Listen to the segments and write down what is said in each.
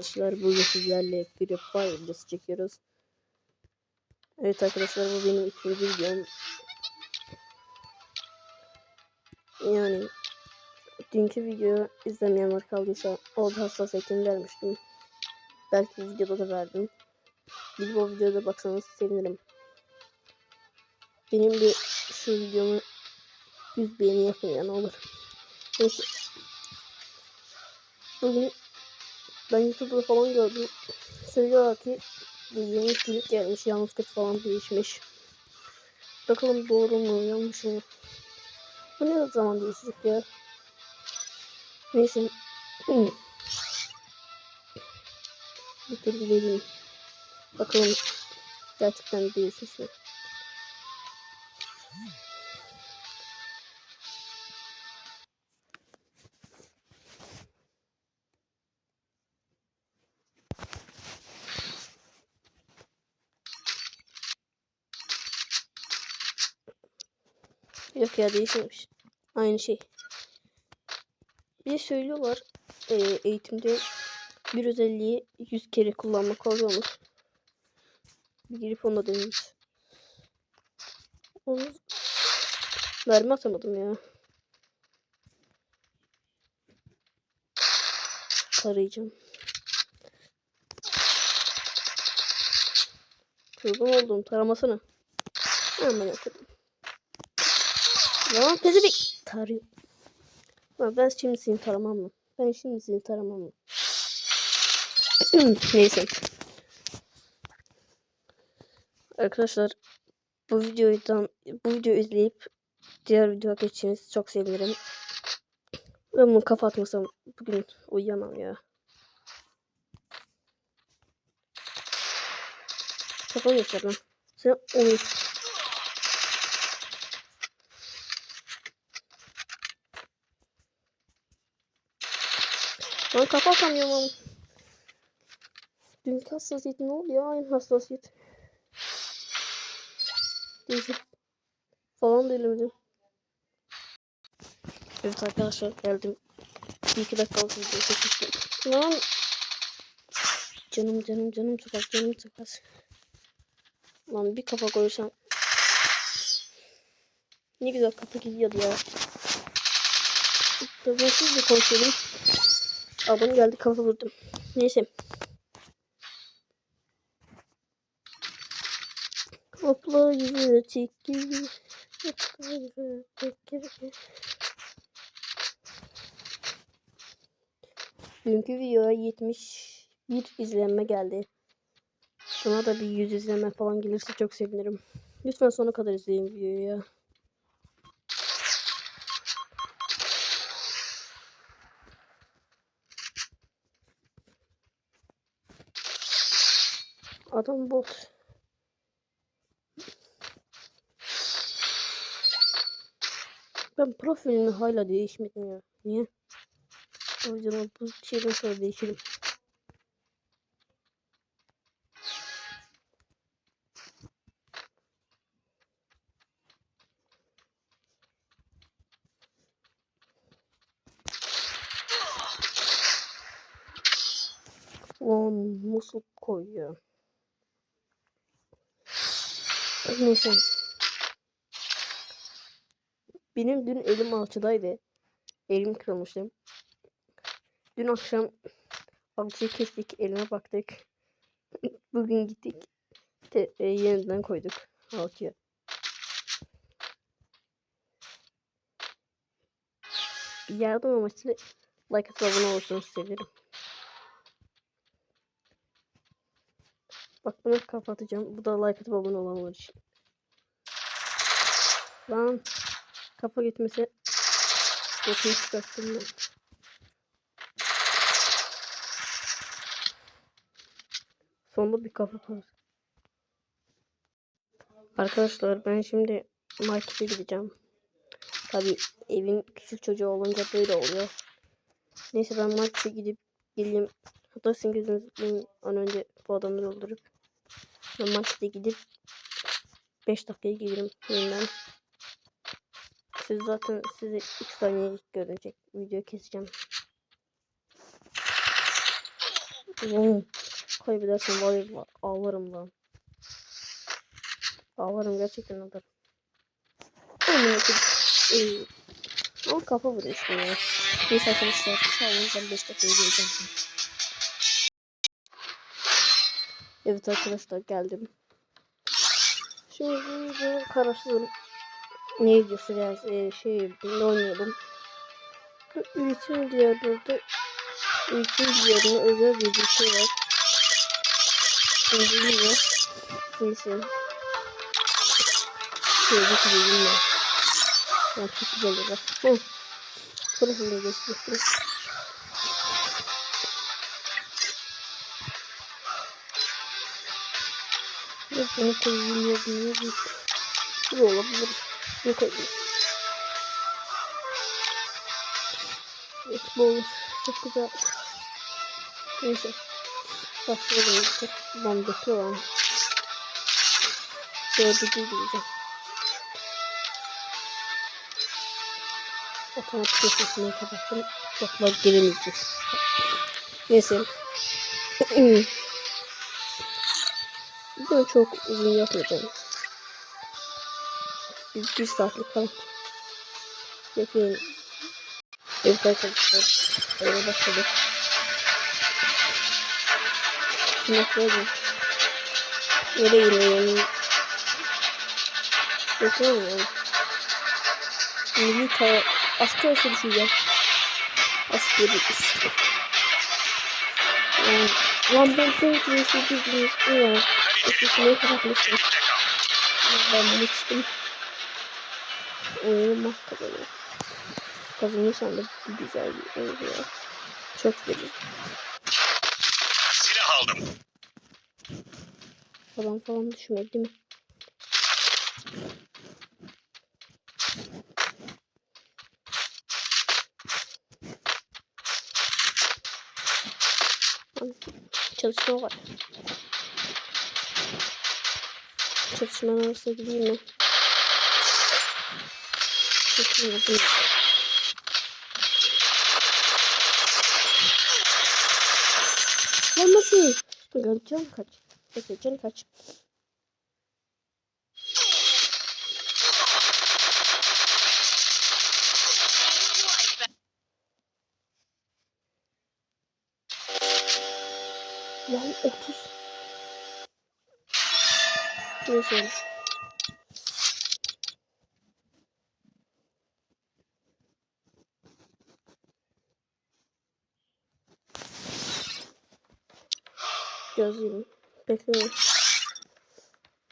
Arkadaşlar bugün sizlerle Free Fire videosu çekiyoruz. Evet arkadaşlar bu benim ikinci videom. Yani dünkü videoyu izlemeyenler kaldıysa orada hassas ekim vermiştim. Belki videoda da verdim. Gidip o videoda baksanız sevinirim. Benim bir şu videomu 100 beğeni yapın ya ne olur. Neyse. Bugün ben YouTube'da falan gördüm. Söylüyorlar ki bir yeni kilit gelmiş. Yalnız kız falan değişmiş. Bakalım doğru mu yanlış mı? Bu ne zaman değişecek ya? Neyse. bir tur gidelim. Bakalım gerçekten değişmiş mi? Yok ya değişmemiş. Aynı şey. Bir söylüyorlar e, eğitimde bir özelliği 100 kere kullanmak oluyormuş. Bir girip onu da deneyeceğiz. Onu verme atamadım ya. Tarayacağım. Kurban oldum taramasana. Hemen yapalım. Lan pezi bir tarıyor. Ben şimdi seni taramam mı? Ben şimdi seni taramam mı? Neyse. Arkadaşlar bu videodan bu videoyu izleyip diğer videoya geçeceğiniz çok sevinirim. Ben bunu kapatmasam bugün uyuyamam ya. Kafam yeter lan. Sen onu Ben kafa ama. Dünkü hassasiyet ne oldu ya? Aynı hassasiyet. Değişik. Falan değilim Evet arkadaşlar geldim. Bir iki dakikalık video çekmiştim. Lan. Canım canım canım çok az canım çok az. Lan bir kafa koysam. Ne güzel kafa gidiyordu ya. Ben sizle konuşuyordum. Abone geldi kafa vurdum. Neyse. Hopla yüzüne çekil. Dünkü videoya 71 izlenme geldi. Buna da bir 100 izlenme falan gelirse çok sevinirim. Lütfen sona kadar izleyin videoyu ya. Bot. Ben profilimi hala değişmedim ya. Niye? O yüzden bu şeyden sonra değişirim. Lan nasıl koyuyor? Neyse. Benim dün elim alçıdaydı. Elim kırılmıştı. Dün akşam alçıyı kestik. Elime baktık. Bugün gittik. Te, e, yeniden koyduk alçıya. Yardım amaçlı like atıp abone olursanız sevinirim. Bak bunu kapatacağım. Bu da like atıp abone olanlar için. Lan kafa gitmesi Bakın çıkarttım ben. Sonunda bir kafa parası. Arkadaşlar ben şimdi markete gideceğim. Tabi evin küçük çocuğu olunca böyle oluyor. Neyse ben markete gidip geleyim. Hatta sizin gözünüzün an önce bu adamı doldurup ben markete gidip 5 dakikaya gelirim yeniden. Siz zaten size 2 saniye görünecek. Video keseceğim. Oğlum kaybedersem var ya ağlarım lan. Ağlarım gerçekten ağlarım. Oğlum ee, ama kafa vuruyor ya. Neyse arkadaşlar sağ olun ben 5 dakikaya geleceğim. Evet arkadaşlar geldim. Şimdi bunu kararsızım. Ne videosu ya ee, şey ne oynayalım. Bu Üretim diyarında üretim diyarına özel bir şey var. Şimdi yine neyse. Şöyle gidelim ya. Ya çok güzel olur. Hı. Profile geçmiştim. Yok bunu yok. Bu olabilir. Ne koyayım? Evet bu olur. Çok güzel. Neyse. Başlayalım. Ben bekliyorum. Dördüncü gideceğim. Otomatik sesini kapattım. Toplar giremeyeceğiz. Neyse. Ben çok uzun yapmayacağım. Bir, bir saatlik falan. Bekleyin. Evet arkadaşlar. Öyle başladık. Nakledim. Nereye iniyorum? Bekliyorum yani. Milli kaya... Asker olsa düşüneceğim. Askeri üstü. Yani, lan ben çok değişik bir Eskisini kapatmıştım. Ben bunu içtim. Oyunu bak kazanıyor. Kazanırsan da güzel bir oyun ya. Çok güzel. Silah aldım. Falan falan düşmedi değil mi? Çalışma var. Çalışmanın arasına gideyim mi? Lan nasıl? Bakalım can kaç? Bekle can kaç? Lan 30. Neyse. Gözlüğüm. Bekleyin.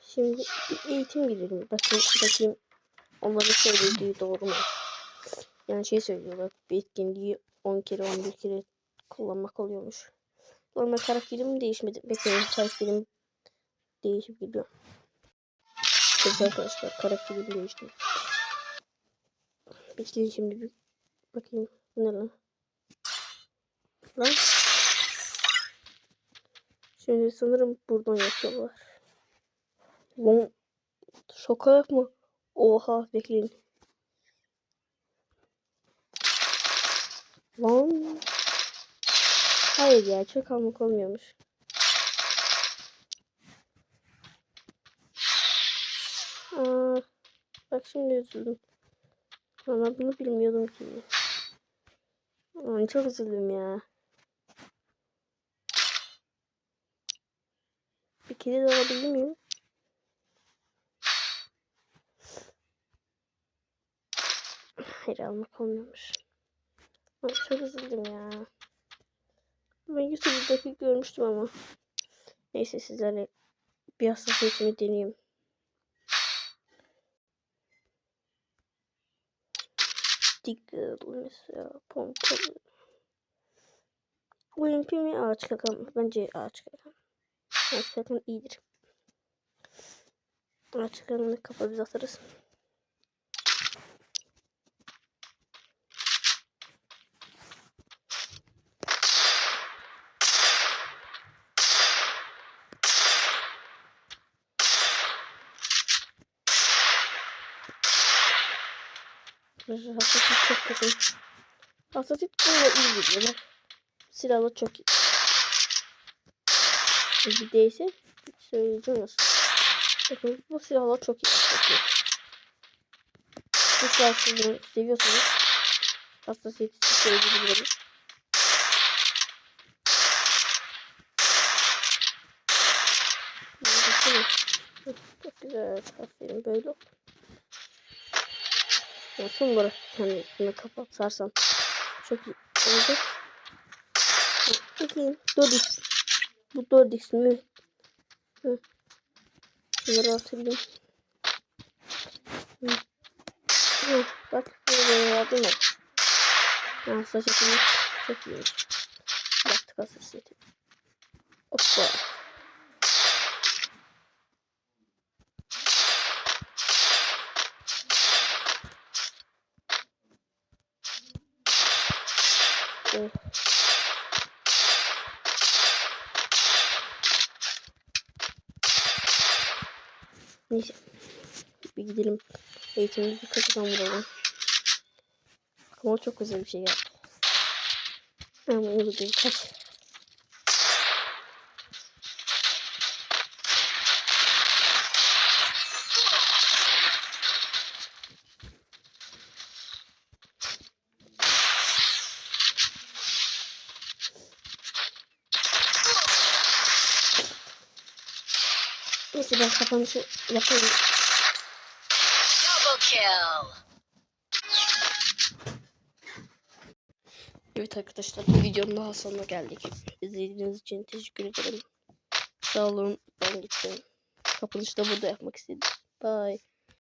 Şimdi bir eğitim gidelim. Bakayım, bakayım onların söylediği doğru mu? Yani şey söylüyorlar. Bir etkinliği 10 kere 11 kere kullanmak oluyormuş. Normal karakterim değişmedi. Bekleyin karakterim değişip gidiyor. Evet arkadaşlar karakterim değişti. Bekleyin şimdi bir bakayım. Bu ne lan? Lan. Şimdi sanırım buradan yapıyorlar. Lan. Şaka yapma. Oha bekleyin. Lan. Hayır ya çok almak olmuyormuş. Bak şimdi üzüldüm. Ama bunu bilmiyordum ki. Aa, çok üzüldüm ya. Bir de alabilir miyim? Hayır almak olmuyormuş. Aa, çok üzüldüm ya. Ben YouTube'daki görmüştüm ama. Neyse sizlerle bir hassasiyetimi deneyeyim. Diggle mesela pompalı. Olimpia mi ağaç kakan? Bence ağaç kakan. Ağaç kakan iyidir. Ağaç kakanını kafa atarız. Hassasiyet çok kötü. Hassasiyet bununla iyi gidiyorlar. Silahla çok iyi. bir değilse söyleyeceğim nasıl. Bakın bu silahlar çok iyi. İyi. Bu silah sizin seviyorsanız hassasiyeti söyleyebilirim. Çok güzel. Aferin böyle oldu. Son olarak kendini kapatsarsam çok iyi olacak. Bakayım. 4x. Bu 4x mi? Hı. Bunları atayım. Hı. Hı. Bak böyle yardım et. Ha, saç atımı çok iyiymiş. Yaptık hassasiyeti. Hoppa. Oh. Neyse. Bir gidelim. Eğitimde birkaç adam vuralım. Ama çok güzel bir şey geldi. Ama onu da birkaç. Neyse ben kapanışı yapayım. Evet arkadaşlar bu videonun daha sonuna geldik. İzlediğiniz için teşekkür ederim. Sağ olun ben gittim. Kapanışı da burada yapmak istedim. Bye.